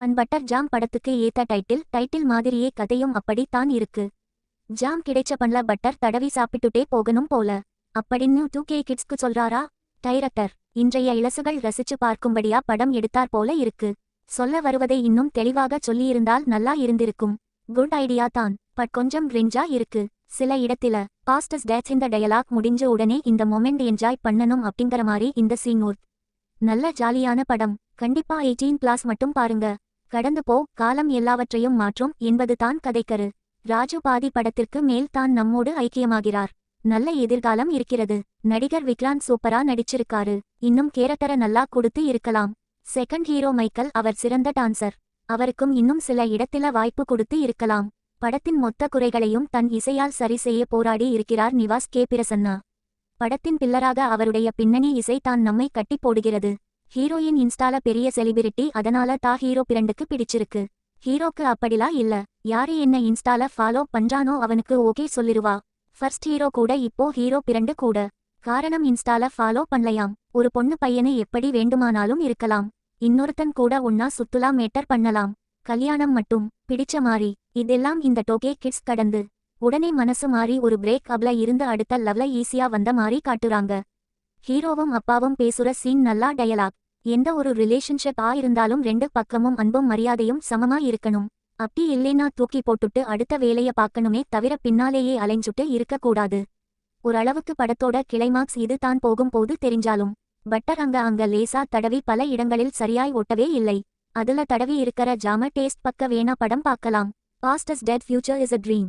An butter jam படத்துக்கு ஏத்த title title மாதிரியே கதையும் அப்படி தான் இருக்கு. ஜாம் கிடைச்ச பண்ணல பட்டர் தடவி சாப்பிட்டுட்டே போகணும் போல. அப்படின்னு டூ கே கிட்ஸ்க்கு சொல்றாரா? டைரக்டர் இன்றைய இலசுகள் ரசிச்சு பார்க்கும்படியா படம் எடுத்தார் போல இருக்கு. சொல்ல வருவதை இன்னும் தெளிவாக சொல்லியிருந்தால் நல்லா இருந்திருக்கும். குட் ஐடியா தான் பட் கொஞ்சம் கிரிஞ்சா இருக்கு. சில இடத்தில பாஸ்டஸ் டேட்ஸ் இந்த டயலாக் முடிஞ்ச உடனே இந்த மொமெண்ட் என்ஜாய் பண்ணணும் அப்படிங்கிற மாதிரி இந்த சீன் நல்ல ஜாலியான படம் கண்டிப்பா எயிட்டீன் பிளாஸ் மட்டும் பாருங்க. கடந்து போ காலம் எல்லாவற்றையும் மாற்றும் என்பது தான் கதைக்கரு. ராஜு பாதி படத்திற்கு மேல் தான் நம்மோடு ஐக்கியமாகிறார். நல்ல எதிர்காலம் இருக்கிறது. நடிகர் விக்ராந்த் சூப்பரா நடிச்சிருக்காரு. இன்னும் கேரக்டர நல்லா கொடுத்து இருக்கலாம். செகண்ட் ஹீரோ மைக்கேல் அவர் சிறந்த டான்சர் அவருக்கும் இன்னும் சில இடத்தில வாய்ப்பு கொடுத்து இருக்கலாம். படத்தின் மொத்த குறைகளையும் தன் இசையால் சரி செய்ய போராடி இருக்கிறார் நிவாஸ் கே. பிரசன்னா. படத்தின் பில்லராக அவருடைய பின்னணி இசை தான் நம்மை கட்டி போடுகிறது. ஹீரோயின் இன்ஸ்டால பெரிய செலிபிரிட்டி அதனால தா ஹீரோ பிரண்டுக்கு பிடிச்சிருக்கு. ஹீரோக்கு அப்படிலா இல்ல. யாரு என்ன இன்ஸ்டால ஃபாலோ பண்றானோ அவனுக்கு ஓகே சொல்லிருவா. ஃபர்ஸ்ட் ஹீரோ கூட இப்போ ஹீரோ பிரண்டு கூட. காரணம் இன்ஸ்டால ஃபாலோ பண்ணலையாம். ஒரு பொண்ணு பையனை எப்படி வேண்டுமானாலும் இருக்கலாம். இன்னொருத்தன் கூட ஒன்னா சுத்துலா மேட்டர் பண்ணலாம். கல்யாணம் மட்டும். பிடிச்ச மாறி. இதெல்லாம் இந்த டோகே கிட்ஸ் கடந்து. உடனே மனசு மாறி ஒரு பிரேக் அப்ல இருந்து அடுத்த லவ்ல ஈஸியா வந்த மாதிரி காட்டுறாங்க. ஹீரோவும் அப்பாவும் பேசுற சீன் நல்லா டயலாக் எந்த ஒரு ரிலேஷன்ஷிப் ஆ இருந்தாலும் ரெண்டு பக்கமும் அன்பும் மரியாதையும் சமமா இருக்கணும். அப்படி இல்லைன்னா தூக்கி போட்டுட்டு அடுத்த வேலைய பார்க்கணுமே தவிர பின்னாலேயே அலைஞ்சுட்டு இருக்கக்கூடாது. ஓரளவுக்கு படத்தோட கிளைமாக்ஸ் இது தான் போகும்போது தெரிஞ்சாலும். பட்டர் அங்க அங்க லேசா தடவி பல இடங்களில் சரியாய் ஒட்டவே இல்லை. அதுல தடவி இருக்கிற ஜாம டேஸ்ட் பக்க வேணா படம் பார்க்கலாம். Past is dead future is a dream